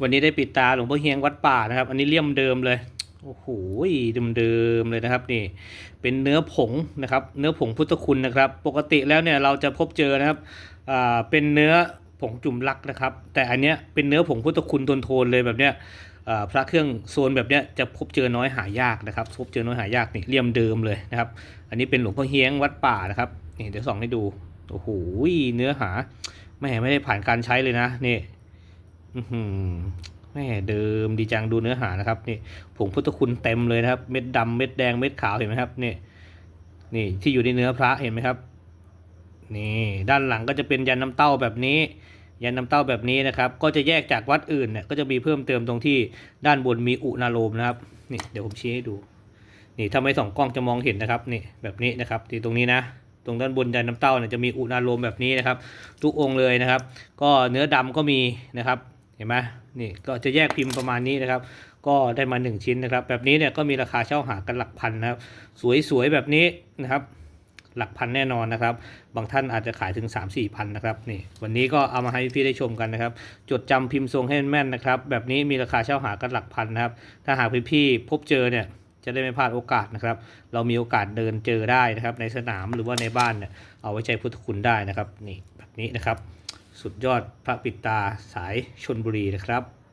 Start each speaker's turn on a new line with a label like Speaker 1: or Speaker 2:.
Speaker 1: วันนี้ได้ปิดตาหลวงพ่อเฮียงวัดป่านะครับ อันนี้เลี่ยมเดิมเลยโอ้โหเดิมๆเลยนะครับนี่เป็นเนื้อผงนะครับ เนื้อผงพุทธคุณนะครับ ปกติแล้วเนี่ยเราจะพบเจอนะครับอ่าเป็นเนื้อผงจุ่มลักนะครับ แต่อันเนี้ยเป็นเนื้อผงพุทธคุณโทนๆเลยแบบเนี้ยพระเครื่องโซนแบบเนี้ยจะพบเจอน้อยหายากนะครับ พบเจอน้อยหายากนี่เลี่ยมเดิมเลยนะครับ อันนี้เป็นหลวงพ่อเฮียงวัดป่านะครับนี่เดี๋ยวส่องให้ดูโอ้โหเนื้อหาไม่ไม่ได้ผ่านการใช้เลยนะนี่ แม่เดิมดีจังดูเนื้อหานะครับนี่ผงพุทธคุณเต็มเลยนะครับ เม็ดดำเม็ดแดงเม็ดขาวเห็นไหมครับนี่นี่ที่อยู่ในเนื้อพระเห็นไหมครับ นี่ด้านหลังก็จะเป็นยันน้ำเต้าแบบนี้ ยันน้ำเต้าแบบนี้นะครับ ก็จะแยกจากวัดอื่นเนี่ยก็จะมีเพิ่มเติมตรงที่ด้านบนมีอุณาโลมนะครับนี่เดี๋ยวผมชี้ให้ดู นี่ถ้าไม่ส่องกล้องจะมองเห็นนะครับนี่แบบนี้นะครับที่ตรงนี้นะตรงด้านบนยันน้ำเต้าเนี่ยจะมีอุณาโลมแบบนี้นะครับ ทุกองค์เลยนะครับ ก็เนื้อดำก็มีนะครับ เห็นไหมนี่ก็จะแยกพิมพ์ประมาณนี้นะครับ ก็ได้มา 1 ชิ้นนะครับ แบบนี้เนี่ยก็มีราคาเช่าหากันหลักพันนะครับ สวยๆแบบนี้นะครับ หลักพันแน่นอนนะครับ บางท่านอาจจะขายถึง 3 4พันนะครับนี่วันนี้ก็เอามาให้พี่ได้ชมกันนะครับ จดจำพิมพ์ทรงให้แม่นนะครับ แบบนี้มีราคาเช่าหากันหลักพันนะครับ ถ้าหากพี่ๆพบเจอเนี่ยจะได้ไม่พลาดโอกาสนะครับ เรามีโอกาสเดินเจอได้นะครับ ในสนามหรือว่าในบ้านเนี่ยเอาไว้ใจพุทธคุณได้นะครับนี่แบบนี้นะครับ สุดยอดพระปิดตาสายชนบุรีนะครับ